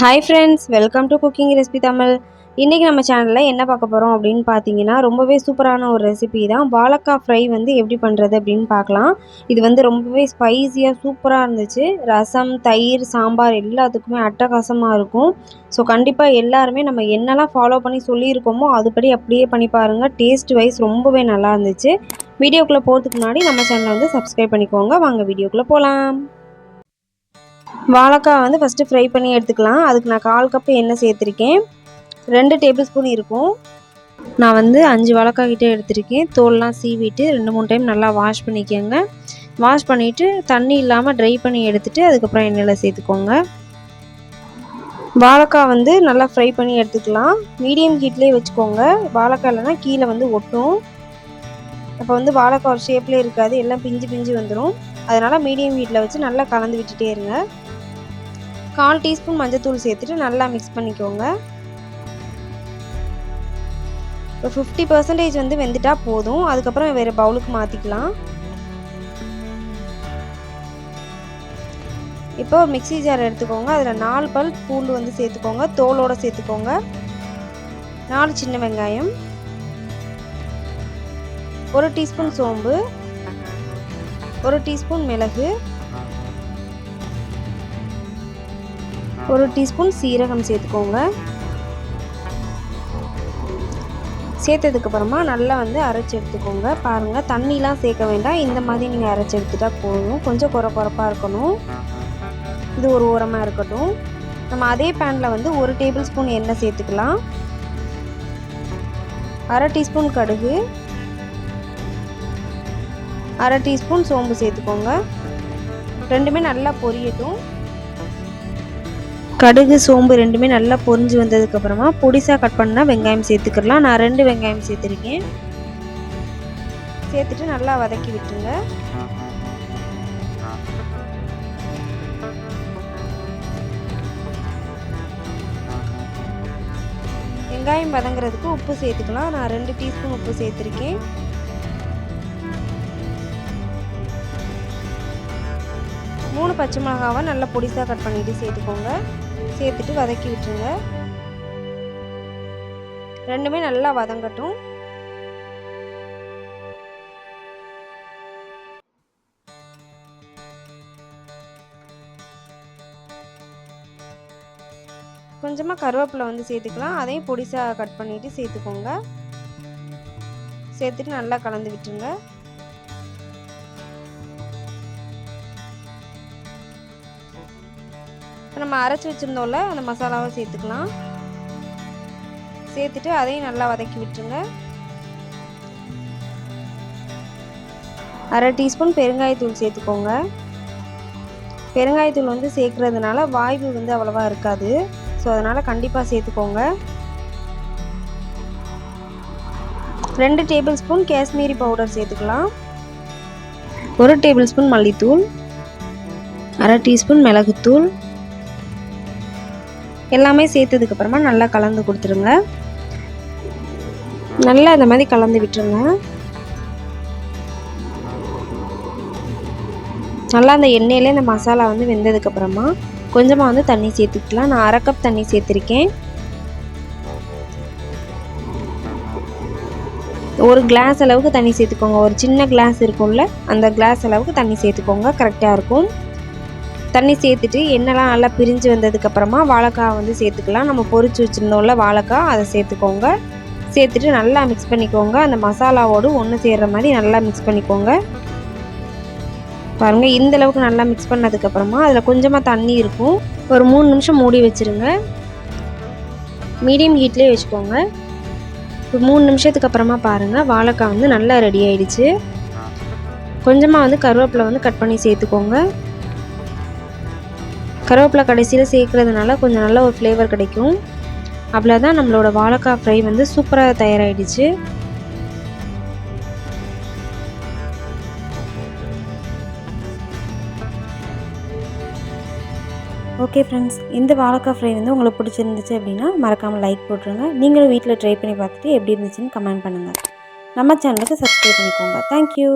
Hi friends welcome to cooking recipe Tamil இன்றைக்கி நம்ம சேனலில் என்ன பார்க்க போகிறோம் அப்படின்னு பார்த்தீங்கன்னா ரொம்பவே சூப்பரான ஒரு ரெசிபி தான். வாழைக்காய் ஃப்ரை வந்து எப்படி பண்ணுறது அப்படின்னு பார்க்கலாம். இது வந்து ரொம்பவே ஸ்பைஸியாக சூப்பராக இருந்துச்சு. ரசம் தயிர் சாம்பார் எல்லாத்துக்குமே அட்டகாசமாக இருக்கும். ஸோ கண்டிப்பாக எல்லாருமே நம்ம என்னெல்லாம் ஃபாலோ பண்ணி சொல்லியிருக்கோமோ அதுபடி அப்படியே பண்ணி பாருங்கள் டேஸ்ட் வைஸ் ரொம்பவே நல்லா இருந்துச்சு. வீடியோக்குள்ளே போகிறதுக்கு முன்னாடி நம்ம சேனலை வந்து சப்ஸ்கிரைப் பண்ணிக்கோங்க. வாங்க வீடியோக்குள்ளே போகலாம் வாழைக்காய் வந்து ஃபஸ்ட்டு ஃப்ரை பண்ணி எடுத்துக்கலாம். அதுக்கு நான் கால் கப்பு எண்ணெய் சேர்த்துருக்கேன். ரெண்டு டேபிள் ஸ்பூன் இருக்கும். நான் வந்து அஞ்சு வாழைக்காய் கிட்டே எடுத்திருக்கேன். தோல்லாம் சீவிட்டு ரெண்டு மூணு டைம் நல்லா வாஷ் பண்ணிக்கோங்க. வாஷ் பண்ணிவிட்டு தண்ணி இல்லாமல் ட்ரை பண்ணி எடுத்துகிட்டு அதுக்கப்புறம் எண்ணெயில் சேர்த்துக்கோங்க. வாழைக்காய் வந்து நல்லா ஃப்ரை பண்ணி எடுத்துக்கலாம். மீடியம் ஹீட்லேயே வச்சுக்கோங்க. வாழைக்காய் இல்லைனா கீழே வந்து ஒட்டும். அப்போ வந்து வாழைக்காய் ஒரு ஷேப்லேயே இருக்காது. எல்லாம் பிஞ்சு பிஞ்சு வந்துடும் அதனால் மீடியம் ஹீட்டில் வச்சு நல்லா கலந்து விட்டுட்டே இருங்க. கால் டீஸ்பூன் மஞ்சத்தூள் சேர்த்துட்டு நல்லா மிக்ஸ் பண்ணிக்கோங்க. இப்போ ஃபிஃப்டி பர்சன்டேஜ் வந்து வெந்துட்டா போதும். அதுக்கப்புறம் வேறு பவுலுக்கு மாற்றிக்கலாம் இப்போ மிக்சி ஜார் எடுத்துக்கோங்க. அதில் நாலு பல் பூண்டு வந்து சேர்த்துக்கோங்க. தோலோடு சேர்த்துக்கோங்க. நாலு சின்ன வெங்காயம். ஒரு டீஸ்பூன் சோம்பு. ஒரு டீஸ்பூன் மிளகு ஒரு டீஸ்பூன் சீரகம் சேர்த்துக்கோங்க. சேர்த்ததுக்கப்புறமா நல்லா வந்து அரைச்சி எடுத்துக்கோங்க. பாருங்கள் தண்ணிலாம் சேர்க்க வேண்டாம். இந்த மாதிரி நீங்கள் அரைச்சி எடுத்துட்டா போதும். கொஞ்சம் குறை குறப்பாக இருக்கணும். இது ஒரு உரமாக இருக்கட்டும். நம்ம அதே பேனில் வந்து ஒரு டேபிள் ஸ்பூன் எண்ணெய் சேர்த்துக்கலாம். அரை டீஸ்பூன் கடுகு. அரை டீஸ்பூன் சோம்பு சேர்த்துக்கோங்க. ரெண்டுமே நல்லா பொரியட்டும். கடுகு சோம்பு ரெண்டுமே நல்லா பொரிஞ்சு வந்ததுக்கப்புறமா பொடிசாக கட் பண்ணால் வெங்காயம் சேர்த்துக்கலாம். நான் ரெண்டு வெங்காயம் சேர்த்துருக்கேன். சேர்த்துட்டு நல்லா வதக்கி விட்டுருங்க. வெங்காயம் வதங்குறதுக்கு உப்பு சேர்த்துக்கலாம். நான் ரெண்டு டீஸ்பூன் உப்பு சேர்த்துருக்கேன். மூணு பச்சை மிளகாவை நல்லா பொடிசாக கட் பண்ணிவிட்டு சேர்த்துக்கோங்க. சேர்த்துட்டு வதக்கி விட்டுருங்க. ரெண்டுமே நல்லா வதங்கட்டும். கொஞ்சமாக கருவேப்பிலை வந்து சேர்த்துக்கலாம். அதையும் பொடிசாக கட் பண்ணிவிட்டு சேர்த்துக்கோங்க. சேர்த்துட்டு நல்லா கலந்து விட்டுருங்க. இப்போ நம்ம அரைச்சி வச்சுருந்தோம்ல அந்த மசாலாவை சேர்த்துக்கலாம். சேர்த்துட்டு அதையும் நல்லா வதக்கி விட்டுருங்க. அரை டீஸ்பூன் பெருங்காயத்தூள் சேர்த்துக்கோங்க. பெருங்காயத்தூள் வந்து சேர்க்குறதுனால வாய்வு வந்து அவ்வளோவா இருக்காது. ஸோ அதனால் கண்டிப்பாக சேர்த்துக்கோங்க. ரெண்டு டேபிள் ஸ்பூன் காஷ்மீரி பவுடர் சேர்த்துக்கலாம். ஒரு டேபிள் ஸ்பூன் மல்லித்தூள். அரை டீஸ்பூன் மிளகுத்தூள். எல்லாமே சேர்த்ததுக்கப்புறமா நல்லா கலந்து கொடுத்துருங்க. நல்லா இந்த மாதிரி கலந்து விட்டுருங்க. நல்லா அந்த எண்ணெயிலே இந்த மசாலா வந்து வெந்ததுக்கப்புறமா கொஞ்சமாக வந்து தண்ணி சேர்த்துக்கலாம். நான் அரை கப் தண்ணி சேர்த்துருக்கேன். ஒரு கிளாஸ் அளவுக்கு தண்ணி சேர்த்துக்கோங்க. ஒரு சின்ன கிளாஸ் இருக்கும்ல அந்த கிளாஸ் அளவுக்கு தண்ணி சேர்த்துக்கோங்க. கரெக்டாக இருக்கும். தண்ணி சேர்த்துட்டு எண்ணெய்லாம் நல்லா பிரிஞ்சு வந்ததுக்கப்புறமா வாழைக்காய் வந்து சேர்த்துக்கலாம். நம்ம பொறிச்சு வச்சுருந்தோம்ல வாழைக்காய் அதை சேர்த்துக்கோங்க. சேர்த்துட்டு நல்லா மிக்ஸ் பண்ணிக்கோங்க. அந்த மசாலாவோடு ஒன்று சேர்கிற மாதிரி நல்லா மிக்ஸ் பண்ணிக்கோங்க. பாருங்கள் இந்த அளவுக்கு நல்லா மிக்ஸ் பண்ணதுக்கப்புறமா அதில் கொஞ்சமாக தண்ணி இருக்கும். ஒரு மூணு நிமிஷம் மூடி வச்சுருங்க. மீடியம் ஹீட்லேயே வச்சுக்கோங்க. இப்போ மூணு நிமிஷத்துக்கு அப்புறமா பாருங்கள் வாழைக்காய் வந்து நல்லா ரெடி ஆகிடுச்சு கொஞ்சமாக வந்து கருவேப்பிலை வந்து கட் பண்ணி சேர்த்துக்கோங்க. கருவேப்பிலை கடைசியில் சேர்க்குறதுனால கொஞ்சம் நல்ல ஒரு ஃப்ளேவர் கிடைக்கும். அவ்வளோதான் நம்மளோட வாழைக்காய் ஃப்ரை வந்து சூப்பராக தயாராகிடுச்சு ஓகே ஃப்ரெண்ட்ஸ் இந்த வாழைக்காய் ஃப்ரை வந்து உங்களுக்கு பிடிச்சிருந்துச்சு அப்படின்னா மறக்காமல் லைக் போட்டுருங்க. நீங்களும் வீட்டில் ட்ரை பண்ணி பார்த்துட்டு எப்படி இருந்துச்சுன்னு கமெண்ட் பண்ணுங்கள் நம்ம சேனலுக்கு சப்ஸ்கிரைப் பண்ணிக்கோங்க. தேங்க்யூ